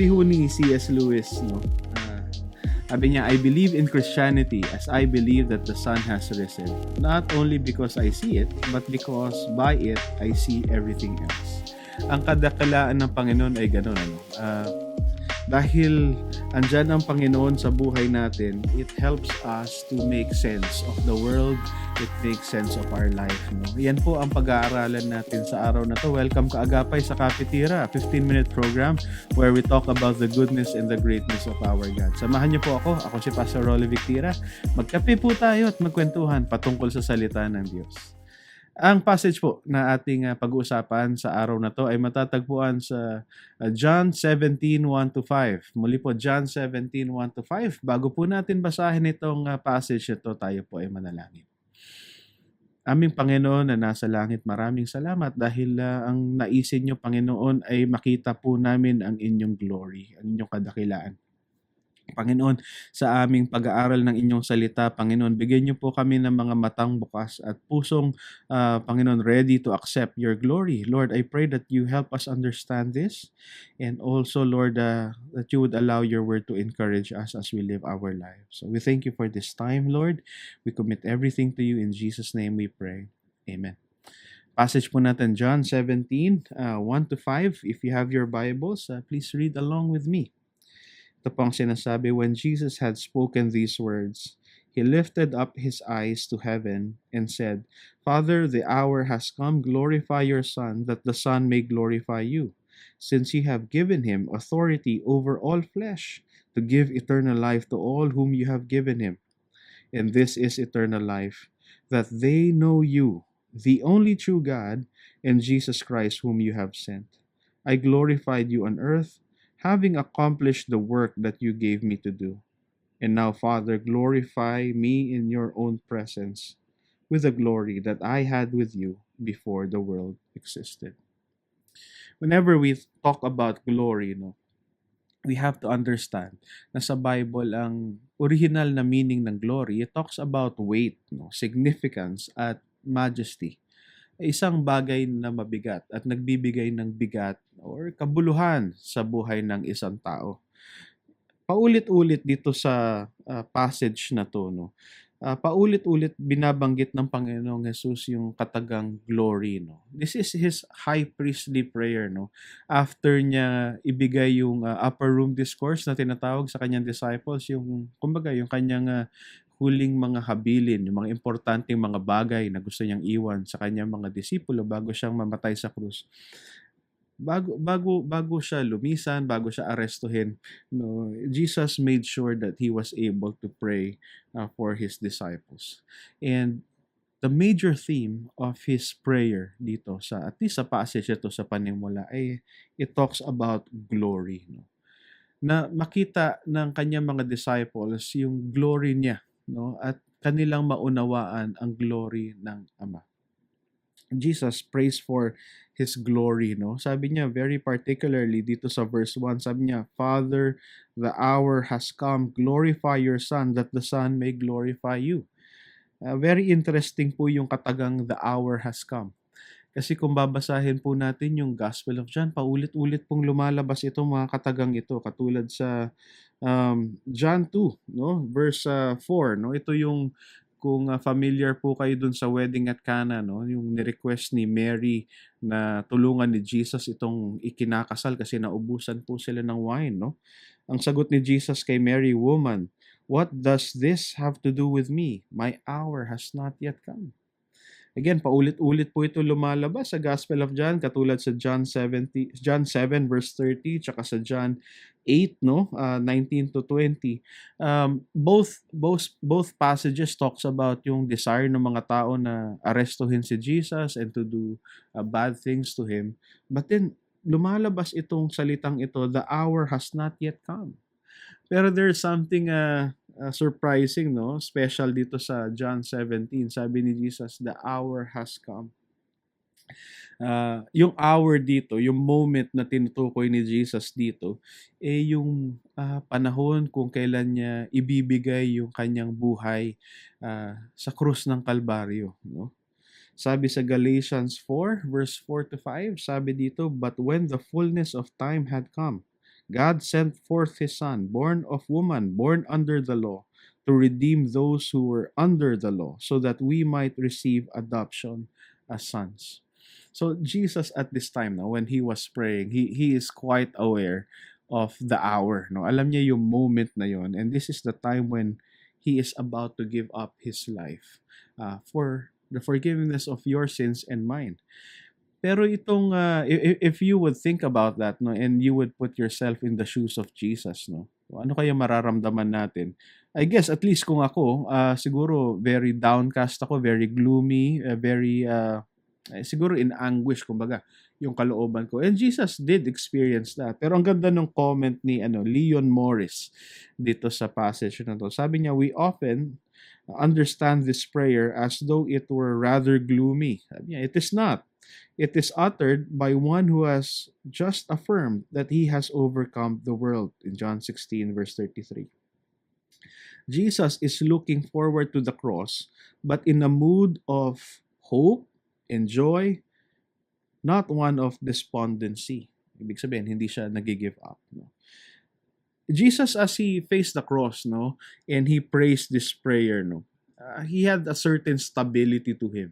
Sabi ho ni C.S. Lewis, no, ah, sabi niya, I believe in Christianity as I believe that the sun has risen. Not only because I see it, but because by it, I see everything else. Ang kadakalaan ng Panginoon ay ganun. Ano? Ah, dahil andyan ang Panginoon sa buhay natin, it helps us to make sense of the world. It makes sense of our life. No? Yan po ang pag-aaralan natin sa araw na to. Welcome ka agapay sa Kapitira, 15-minute program where we talk about the goodness and the greatness of our God. Samahan niyo po ako. Ako si Pastor Rolly Victira. Magkape po tayo at magkwentuhan patungkol sa salita ng Diyos. Ang passage po na ating uh, pag-uusapan sa araw na to ay matatagpuan sa uh, John 17:1 to 5. Muli po John 17:1 to 5. Bago po natin basahin itong uh, passage ito, tayo po ay manalangin. Aming Panginoon na nasa langit, maraming salamat dahil uh, ang naisin niyo Panginoon ay makita po namin ang inyong glory, ang inyong kadakilaan. Panginoon, sa aming pag-aaral ng inyong salita, Panginoon, bigyan niyo po kami ng mga matang bukas at pusong, uh, Panginoon, ready to accept your glory. Lord, I pray that you help us understand this and also, Lord, uh, that you would allow your word to encourage us as we live our lives. So we thank you for this time, Lord. We commit everything to you. In Jesus' name we pray. Amen. Passage po natin, John 17, uh, 1 to 5. If you have your Bibles, uh, please read along with me. Ito pang sinasabi, when Jesus had spoken these words, he lifted up his eyes to heaven and said, Father, the hour has come, glorify your Son, that the Son may glorify you, since you have given him authority over all flesh, to give eternal life to all whom you have given him. And this is eternal life, that they know you, the only true God, and Jesus Christ whom you have sent. I glorified you on earth, having accomplished the work that you gave me to do. And now, Father, glorify me in your own presence with the glory that I had with you before the world existed. Whenever we talk about glory, no, we have to understand na sa Bible ang original na meaning ng glory, it talks about weight, no, significance at majesty isang bagay na mabigat at nagbibigay ng bigat or kabuluhan sa buhay ng isang tao. Paulit-ulit dito sa uh, passage na to, no? Uh, paulit-ulit binabanggit ng Panginoong Jesus yung katagang glory no. This is his high priestly prayer no. After niya ibigay yung uh, upper room discourse na tinatawag sa kanyang disciples yung kumbaga yung kanyang uh, huling mga habilin, yung mga importanteng mga bagay na gusto niyang iwan sa kanyang mga disipulo bago siyang mamatay sa krus. Bago bago bago siya lumisan, bago siya arestuhin, no, Jesus made sure that he was able to pray uh, for his disciples. And the major theme of his prayer dito sa at least sa passage ito sa panimula ay it talks about glory no na makita ng kanyang mga disciples yung glory niya no? At kanilang maunawaan ang glory ng Ama. Jesus prays for his glory no? Sabi niya very particularly dito sa verse 1 sabi niya father the hour has come. Glorify your son that the son may glorify you. Uh, very interesting po yung katagang the hour has come kasi kung babasahin po natin yung Gospel of John, paulit-ulit pong lumalabas itong mga katagang ito katulad sa um, John 2, no? verse uh, 4. No? Ito yung kung uh, familiar po kayo dun sa wedding at Cana, no? yung ni-request ni Mary na tulungan ni Jesus itong ikinakasal kasi naubusan po sila ng wine. No? Ang sagot ni Jesus kay Mary, Woman, what does this have to do with me? My hour has not yet come. Again, paulit-ulit po ito lumalabas sa Gospel of John katulad sa John 70 John 7 verse 30 tsaka sa John 8 no? Uh, 19 to 20 um, both both both passages talks about yung desire ng mga tao na arestuhin si Jesus and to do uh, bad things to him. But then lumalabas itong salitang ito the hour has not yet come. Pero there's something uh, uh, surprising, no? Special dito sa John 17. Sabi ni Jesus, the hour has come. Uh, yung hour dito, yung moment na tinutukoy ni Jesus dito, eh yung uh, panahon kung kailan niya ibibigay yung kanyang buhay uh, sa krus ng Kalbaryo. No? Sabi sa Galatians 4, verse 4 to 5, sabi dito, But when the fullness of time had come, God sent forth his son, born of woman, born under the law, to redeem those who were under the law, so that we might receive adoption as sons. So Jesus at this time now when he was praying, he he is quite aware of the hour, no. Alam niya yung moment na yon and this is the time when he is about to give up his life uh, for the forgiveness of your sins and mine. Pero itong uh, if, you would think about that no and you would put yourself in the shoes of Jesus no. Ano kaya mararamdaman natin? I guess at least kung ako uh, siguro very downcast ako, very gloomy, uh, very uh, siguro in anguish kumbaga yung kalooban ko. And Jesus did experience that. Pero ang ganda ng comment ni ano Leon Morris dito sa passage na to. Sabi niya, we often understand this prayer as though it were rather gloomy. Sabi niya, it is not. It is uttered by one who has just affirmed that he has overcome the world in John 16 verse 33. Jesus is looking forward to the cross, but in a mood of hope and joy, not one of despondency. Ibig sabihin, hindi siya nag-give up. No? Jesus, as he faced the cross, no, and he prays this prayer, no, uh, he had a certain stability to him.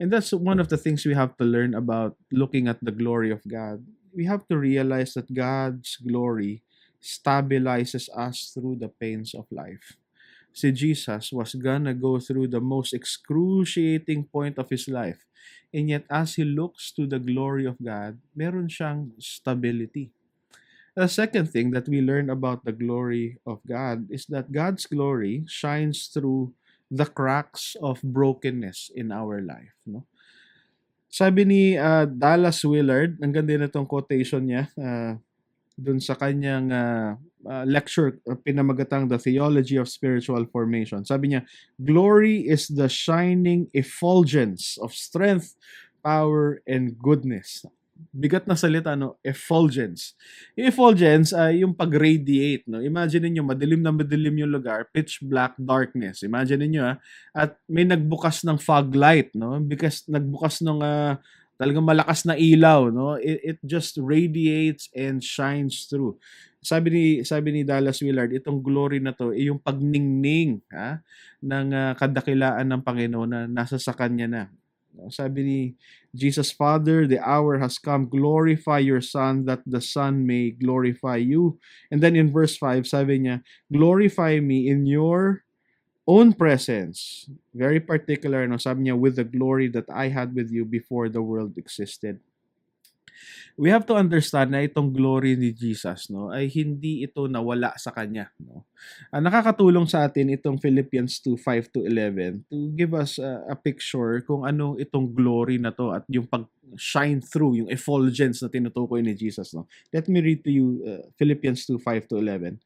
And that's one of the things we have to learn about looking at the glory of God. We have to realize that God's glory stabilizes us through the pains of life. Si Jesus was gonna go through the most excruciating point of his life. And yet, as he looks to the glory of God, meron siyang stability. The second thing that we learn about the glory of God is that God's glory shines through the cracks of brokenness in our life. No? Sabi ni uh, Dallas Willard, ang ganda na itong quotation niya uh, dun sa kanyang uh, uh, lecture, pinamagatang The Theology of Spiritual Formation. Sabi niya, Glory is the shining effulgence of strength, power, and goodness bigat na salita, no? Effulgence. Effulgence ay uh, yung pag-radiate, no? Imagine niyo madilim na madilim yung lugar, pitch black darkness. Imagine niyo ah, at may nagbukas ng fog light, no? Because nagbukas ng uh, talagang malakas na ilaw, no? It, it just radiates and shines through. Sabi ni sabi ni Dallas Willard, itong glory na to ay yung pagningning ha ng uh, kadakilaan ng Panginoon na nasa sa kanya na. Sabi ni Jesus, Father, the hour has come. Glorify your Son that the Son may glorify you. And then in verse 5, sabi niya, Glorify me in your own presence. Very particular, no? sabi niya, with the glory that I had with you before the world existed we have to understand na itong glory ni Jesus no ay hindi ito nawala sa kanya no. Uh, nakakatulong sa atin itong Philippians 2:5 to 11 to give us uh, a picture kung ano itong glory na to at yung pag shine through yung effulgence na tinutukoy ni Jesus no. Let me read to you uh, Philippians 2:5 to 11.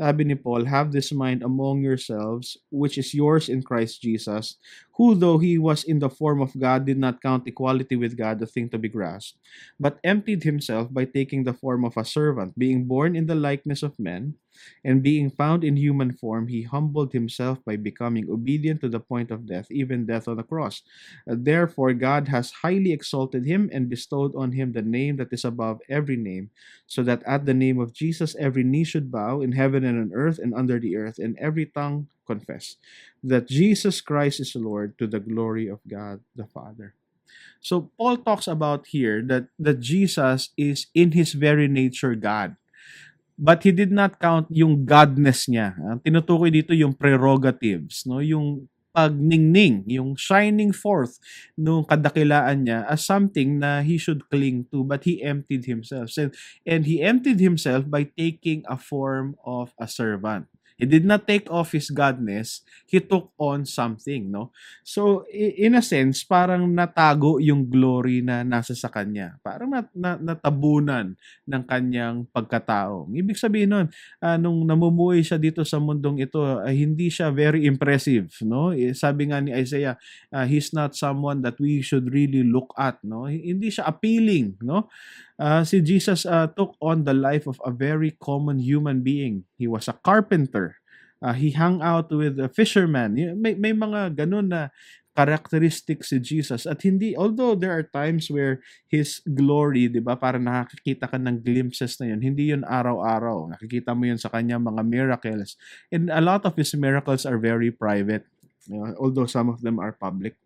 Sabi ni Paul, have this mind among yourselves, which is yours in Christ Jesus, who though he was in the form of God, did not count equality with God a thing to be grasped, but emptied himself by taking the form of a servant, being born in the likeness of men, and being found in human form, he humbled himself by becoming obedient to the point of death, even death on the cross. Uh, therefore, God has highly exalted him and bestowed on him the name that is above every name, so that at the name of Jesus every knee should bow in heaven and on earth and under the earth, and every tongue confess that Jesus Christ is Lord to the glory of God the Father. So Paul talks about here that, that Jesus is in his very nature God. But he did not count yung godness niya. Ang tinutukoy dito yung prerogatives, no? Yung pagningning, yung shining forth nung kadakilaan niya as something na he should cling to but he emptied himself. And, and he emptied himself by taking a form of a servant. He did not take off his godness, he took on something, no? So, in a sense, parang natago yung glory na nasa sa kanya. Parang nat, na, natabunan ng kanyang pagkatao. Ibig sabihin nun, uh, nung namumuhay siya dito sa mundong ito, uh, hindi siya very impressive, no? Eh, sabi nga ni Isaiah, uh, he's not someone that we should really look at, no? Hindi siya appealing, no? Uh, si Jesus uh, took on the life of a very common human being. He was a carpenter. Uh, he hung out with a fisherman. May, may mga ganun na characteristic si Jesus at hindi although there are times where his glory 'di ba para nakakita ka ng glimpses na yun hindi yun araw-araw nakikita mo yun sa kanya mga miracles and a lot of his miracles are very private know, although some of them are public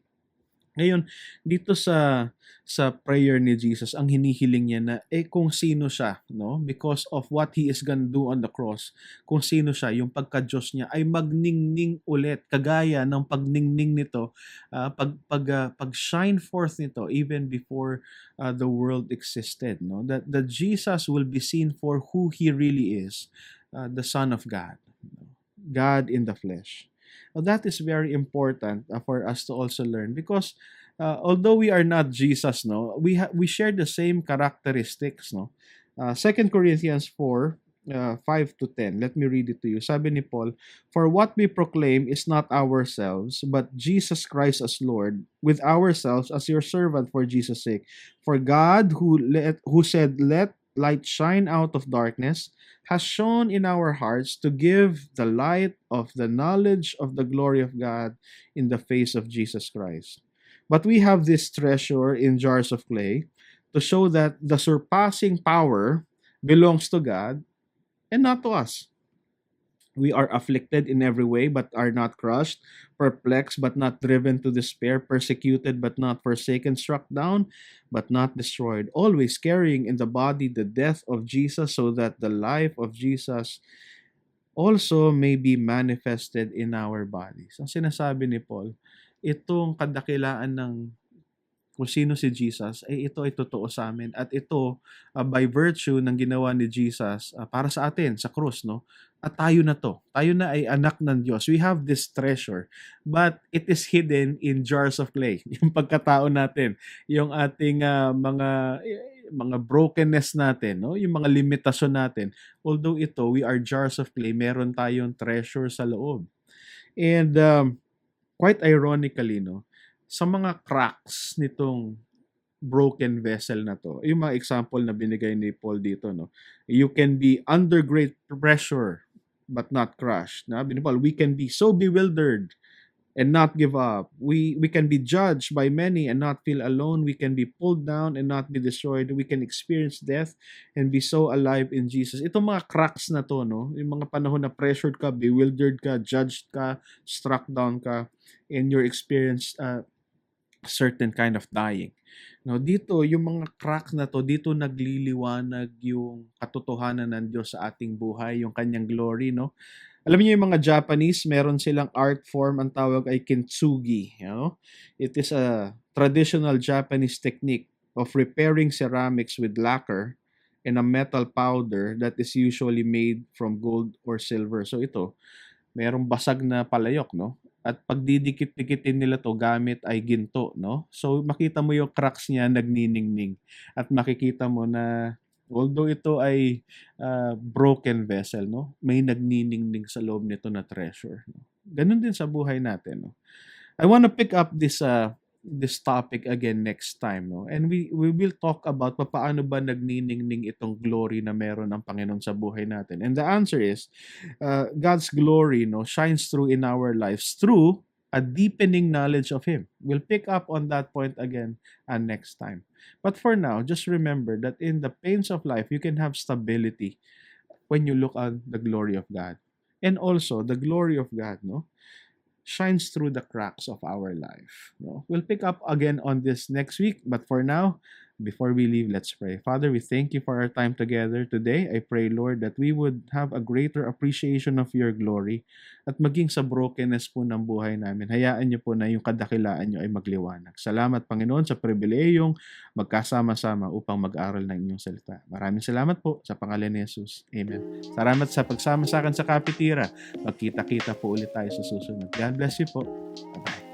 ngayon dito sa sa prayer ni Jesus ang hinihiling niya na eh kung sino siya no? Because of what he is gonna do on the cross kung sino siya yung pagka-Diyos niya ay magningning ulit kagaya ng pagningning nito ah, pag pag ah, pag-shine forth nito even before ah, the world existed no? That that Jesus will be seen for who he really is ah, the son of God God in the flesh Now, that is very important uh, for us to also learn because uh, although we are not Jesus, no, we ha- we share the same characteristics, no. Uh, 2 Corinthians 4 uh, 5 to 10. Let me read it to you. Sabi ni Paul, For what we proclaim is not ourselves, but Jesus Christ as Lord, with ourselves as your servant for Jesus' sake. For God who let who said, Let light shine out of darkness, has shone in our hearts to give the light of the knowledge of the glory of God in the face of Jesus Christ. But we have this treasure in jars of clay to show that the surpassing power belongs to God and not to us. We are afflicted in every way, but are not crushed, perplexed, but not driven to despair, persecuted, but not forsaken, struck down, but not destroyed, always carrying in the body the death of Jesus, so that the life of Jesus also may be manifested in our bodies. Ang sinasabi ni Paul, itong kadakilaan ng kung sino si Jesus, ay ito ay totoo sa amin. At ito, uh, by virtue ng ginawa ni Jesus uh, para sa atin, sa krus, no? At tayo na to. Tayo na ay anak ng Diyos. We have this treasure. But it is hidden in jars of clay. Yung pagkatao natin. Yung ating uh, mga mga brokenness natin, no? yung mga limitasyon natin. Although ito, we are jars of clay, meron tayong treasure sa loob. And um, quite ironically, no, sa mga cracks nitong broken vessel na to, yung mga example na binigay ni Paul dito, no, you can be under great pressure but not crushed. Na, ni we can be so bewildered and not give up. We we can be judged by many and not feel alone. We can be pulled down and not be destroyed. We can experience death and be so alive in Jesus. Itong mga cracks na to, no? Yung mga panahon na pressured ka, bewildered ka, judged ka, struck down ka, and your experience uh, certain kind of dying. No, dito yung mga crack na to, dito nagliliwanag yung katotohanan ng Diyos sa ating buhay, yung kanyang glory, no? Alam niyo yung mga Japanese, meron silang art form, ang tawag ay kintsugi. You know? It is a traditional Japanese technique of repairing ceramics with lacquer and a metal powder that is usually made from gold or silver. So ito, merong basag na palayok, no? At pag didikit-dikitin nila to gamit ay ginto, no? So makita mo yung cracks niya nagniningning. At makikita mo na although ito ay uh, broken vessel, no? May nagniningning sa loob nito na treasure. No? Ganun din sa buhay natin, no? I want to pick up this uh, this topic again next time, no? And we we will talk about paano ba nagniningning itong glory na meron ng Panginoon sa buhay natin. And the answer is uh, God's glory, no, shines through in our lives through a deepening knowledge of Him. We'll pick up on that point again uh, next time. But for now, just remember that in the pains of life, you can have stability when you look at the glory of God. And also, the glory of God, no, shines through the cracks of our life. No? We'll pick up again on this next week. But for now, before we leave, let's pray. Father, we thank you for our time together today. I pray, Lord, that we would have a greater appreciation of your glory at maging sa brokenness po ng buhay namin. Hayaan niyo po na yung kadakilaan niyo ay magliwanag. Salamat, Panginoon, sa pribilehiyong magkasama-sama upang mag-aral ng inyong salita. Maraming salamat po sa pangalan ni Jesus. Amen. Salamat sa pagsama sa akin sa Kapitira. Magkita-kita po ulit tayo sa susunod. God bless you po. Bye-bye.